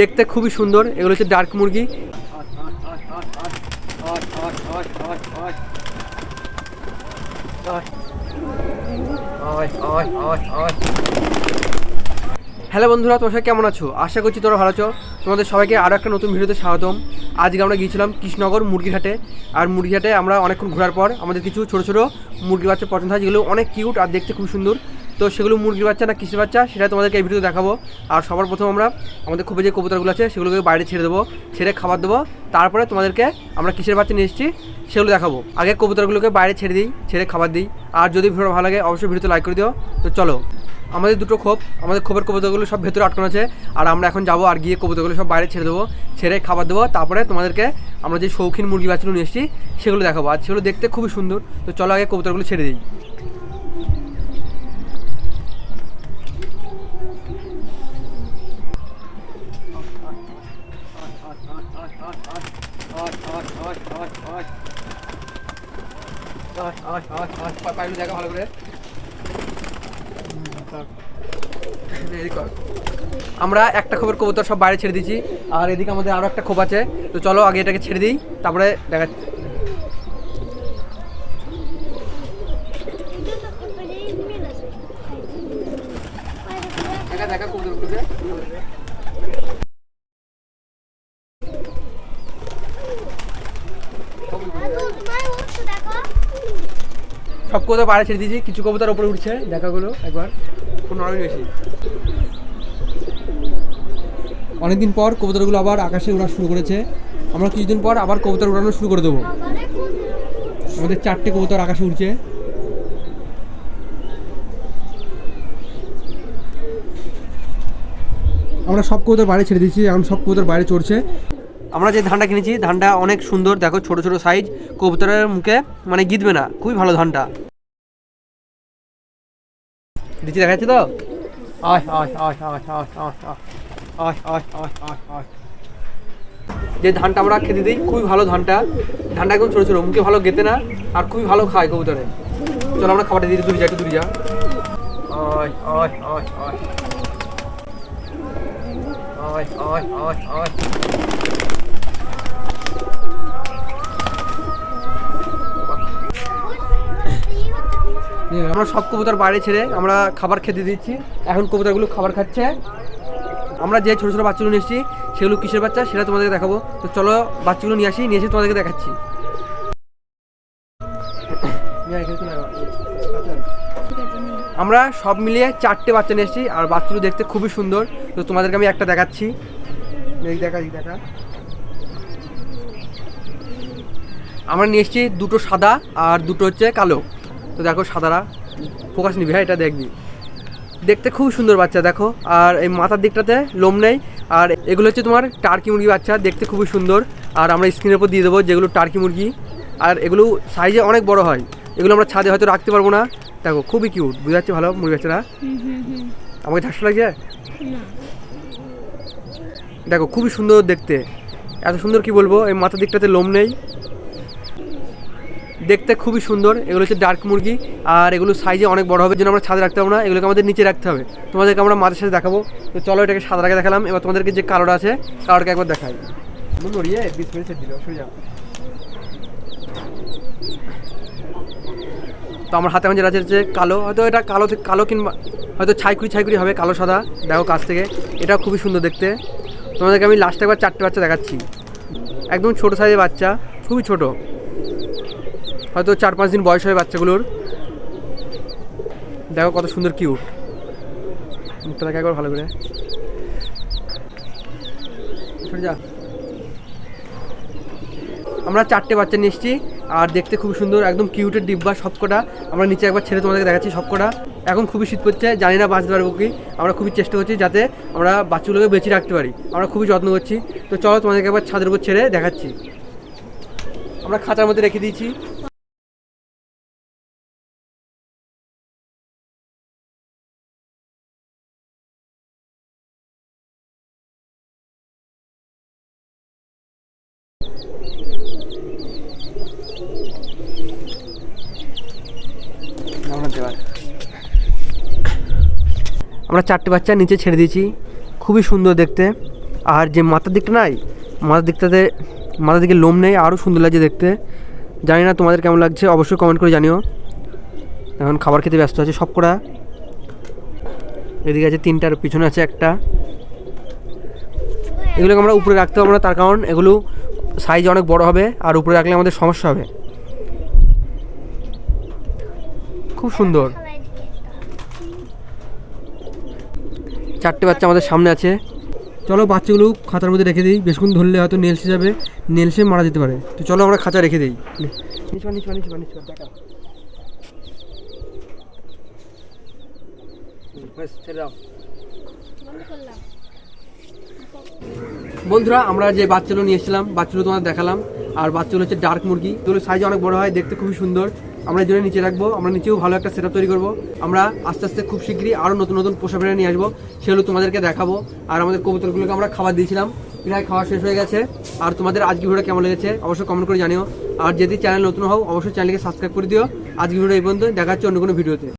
দেখতে খুবই সুন্দর। এগুলো হচ্ছে ডার্ক মুরগি। হ্যালো বন্ধুরা, তোমার সবাই কেমন আছো? আশা করছি তোমরা ভালো আছো। তোমাদের সবাইকে আরও একটা নতুন ভিডিওতে স্বাগতম। আজকে আমরা গিয়েছিলাম কৃষ্ণনগর মুরগিঘাটে আর মুরগিঘাটে আমরা অনেকক্ষণ ঘোরার পর আমাদের কিছু ছোটো ছোটো মুরগি বাচ্চা পছন্দ হয়, যেগুলো অনেক কিউট আর দেখতে খুব সুন্দর। তো সেগুলো মুরগির বাচ্চা না কিসের বাচ্চা সেটা তোমাদেরকে এই ভিডিওতে দেখাবো। আর সবার প্রথম আমরা আমাদের খুবই যে কবুতরগুলো আছে সেগুলোকে বাইরে ছেড়ে দেবো, ছেড়ে খাবার দেবো। তারপরে তোমাদেরকে আমরা কিসের বাচ্চা নিয়ে এসেছি সেগুলো দেখাবো। আগে কবুতরগুলোকে বাইরে ছেড়ে দিই, ছেড়ে খাবার দিই। আর যদি ভিডিও ভালো লাগে অবশ্যই ভিডিওতে লাইক করে দিও। তো চলো, আমাদের দুটো খোপ, আমাদের খোপের কবুতরগুলো সব ভেতরে আটকানো আছে। আর আমরা এখন যাব আর গিয়ে কবুতরগুলো সব বাইরে ছেড়ে দেবো, ছেড়ে খাবার দেবো। তারপরে তোমাদেরকে আমরা যে শৌখিন মুরগি বাচ্চাগুলো নিয়ে এসেছি সেগুলো দেখাবো। আর সেগুলো দেখতে খুবই সুন্দর। তো চলো আগে কবুতরগুলো ছেড়ে দিই। পাইলু ভালো করে আমরা একটা খবর কবুতর সব বাইরে ছেড়ে দিয়েছি আর এদিকে আমাদের আরও একটা খোপ আছে। তো চলো আগে এটাকে ছেড়ে দিই তারপরে দেখা দেখা দেখা কবুতরগুলোকে সব কবুতর বাইরে ছেড়ে দিয়েছি। কিছু কবুতর উপরে উঠছে দেখাগুলো একবার। খুব নরমই বেশি অনেকদিন পর কবুতরগুলো আবার আকাশে ওড়া শুরু করেছে। আমরা কিছুদিন পর আবার কবুতর উড়ানো শুরু করে দেবো। আমাদের চারটে কবুতর আকাশে উঠছে আমরা সব কবুতর বাইরে ছেড়ে দিয়েছি এখন সব কবুতর বাইরে চড়ছে। আমরা যে ধানটা কিনেছি ধানটা অনেক সুন্দর দেখো ছোট ছোট সাইজ কবুতরের মুখে মানে গিদবে না খুবই ভালো ধানটা। দিচ্ছি দেখা যাচ্ছে তো যে ধানটা আমরা খেতে দিই খুবই ভালো ধানটা ধানটা একদম ছোটো ছোটো মুখে ভালো গেতে না আর খুবই ভালো খায় কবুতরে চলো আমরা খাবারটা দিই দূরে যা একটু দূরে যা আয় আয় আয় আয় আয় আয় আয় আয় আমরা সব কবুতর বাইরে ছেড়ে আমরা খাবার খেতে দিচ্ছি। এখন কবুতরগুলো খাবার খাচ্ছে। আমরা যে ছোটো ছোটো বাচ্চাগুলো নিয়ে এসেছি, সেগুলো কিসের বাচ্চা সেটা তোমাদেরকে দেখাবো। তো চলো বাচ্চাগুলো নিয়ে আসি, নিয়ে এসে তোমাদেরকে দেখাচ্ছি। আমরা সব মিলিয়ে চারটে বাচ্চা নিয়ে এসেছি, আর বাচ্চাগুলো দেখতে খুবই সুন্দর। তো তোমাদেরকে আমি একটা দেখাচ্ছি। দেখা দেখা। আমরা নিয়ে এসেছি দুটো সাদা আর দুটো হচ্ছে কালো। তো দেখো সাদারা ফোকাস নিবি হ্যাঁ এটা দেখবি। দেখতে খুব সুন্দর বাচ্চা দেখো। আর এই মাথার দিকটাতে লোম নেই। আর এগুলো হচ্ছে তোমার টার্কি মুরগি বাচ্চা দেখতে খুবই সুন্দর। আর আমরা স্ক্রিনের উপর দিয়ে দেবো যেগুলো টার্কি মুরগি। আর এগুলো সাইজে অনেক বড় হয়। এগুলো আমরা ছাদে হয়তো রাখতে পারব না। দেখো খুবই কিউট বুঝতে যাচ্ছে ভালো মুরগি বাচ্চারা? আমাকে ঝাঁসা লাগছে? দেখো খুবই সুন্দর দেখতে। এত সুন্দর কি বলব? এই মাথার দিকটাতে লোম নেই। দেখতে খুবই সুন্দর। এগুলো হচ্ছে ডার্ক মুরগি আর এগুলো সাইজে অনেক বড় হবে জন্য আমরা ছাদে রাখতে পারব না। এগুলোকে আমাদের নিচে রাখতে হবে। তোমাদেরকে আমরা মাঝে সাথে দেখাবো। তো চলো এটাকে সাদা রাখে দেখালাম। এবার তোমাদেরকে যে কালোটা আছে কালোটাকে একবার দেখাই। নড়িয়ে দিল তো আমার হাতে আমার যেটা আছে কালো। হয়তো এটা কালো কালো কিংবা হয়তো ছাইকুড়ি ছাইকুড়ি হবে কালো সাদা। দেখো কাছ থেকে। এটা খুবই সুন্দর দেখতে। তোমাদেরকে আমি লাস্টে একবার চারটে বাচ্চা দেখাচ্ছি। একদম ছোটো সাইজের বাচ্চা খুবই ছোটো। হয়তো চার পাঁচ দিন বয়স হয় বাচ্চাগুলোর। দেখো কত সুন্দর কিউট মুখটা দেখা একবার ভালো করে। যা। আমরা চারটে বাচ্চা নিয়ে এসেছি, আর দেখতে খুব সুন্দর, একদম কিউটের ডিব্বা সবকটা। আমরা নিচে একবার ছেড়ে তোমাদেরকে দেখাচ্ছি সবকটা। এখন খুবই শীত করছে জানি না বাঁচতে পারব কি। আমরা খুবই চেষ্টা করছি যাতে আমরা বাচ্চাগুলোকে বেঁচে রাখতে পারি। আমরা খুবই যত্ন করছি। তো চলো তোমাদেরকে একবার ছাদের উপর ছেড়ে দেখাচ্ছি। আমরা খাঁচার মধ্যে রেখে দিয়েছি। আমরা চারটে বাচ্চা নিচে ছেড়ে দিয়েছি। খুবই সুন্দর দেখতে। আর যে মাথার দিকটা নাই, মাথার দিকটাতে, মাথার দিকে লোম নেই আরও সুন্দর লাগছে দেখতে। জানি না তোমাদের কেমন লাগছে, অবশ্যই কমেন্ট করে জানিও। এখন খাবার খেতে ব্যস্ত আছে সব করা এদিকে আছে তিনটার পিছনে আছে একটা। এগুলোকে আমরা উপরে রাখতে পারব না, তার কারণ এগুলো সাইজ অনেক বড় হবে আর উপরে রাখলে আমাদের সমস্যা হবে। খুব সুন্দর। চারটে বাচ্চা আমাদের সামনে আছে। চলো বাচ্চাগুলো খাতার মধ্যে রেখে দিই। বেশক্ষণ ধরলে হয়তো নেলস হিসাবে নেলসে মারা যেতে পারে। তো চলো আমরা খাঁচা রেখে দিই। নিচে নিচে নিচে নিচে দেখা ব্যাস ছেড়ে দাও। বন্ধুরা, আমরা যে বাচ্চাগুলো নিয়ে এসেছিলাম বাচ্চাগুলো তোমাদের দেখালাম, আর বাচ্চাগুলো হচ্ছে ডার্ক মুরগি। এগুলো সাইজ অনেক বড় হয়, দেখতে খুবই সুন্দর। আমরা এই নিচে রাখব, আমরা নিচেও ভালো একটা সেটআপ তৈরি করব। আমরা আস্তে আস্তে খুব শীঘ্রই আরও নতুন নতুন পোষা প্রাণী নিয়ে আসব, সেগুলো তোমাদেরকে দেখাবো। আর আমাদের কবুতরগুলোকে আমরা খাবার দিয়েছিলাম, প্রায় খাওয়া শেষ হয়ে গেছে। আর তোমাদের আজকে ভিডিওটা কেমন লেগেছে, অবশ্যই কমেন্ট করে জানিও। আর যদি চ্যানেল নতুন হও, অবশ্যই চ্যানেলকে সাবস্ক্রাইব করে দিও। আজকে ভিডিও এই পর্যন্ত দেখা হচ্ছে অন্য কোনো ভিডিওতে।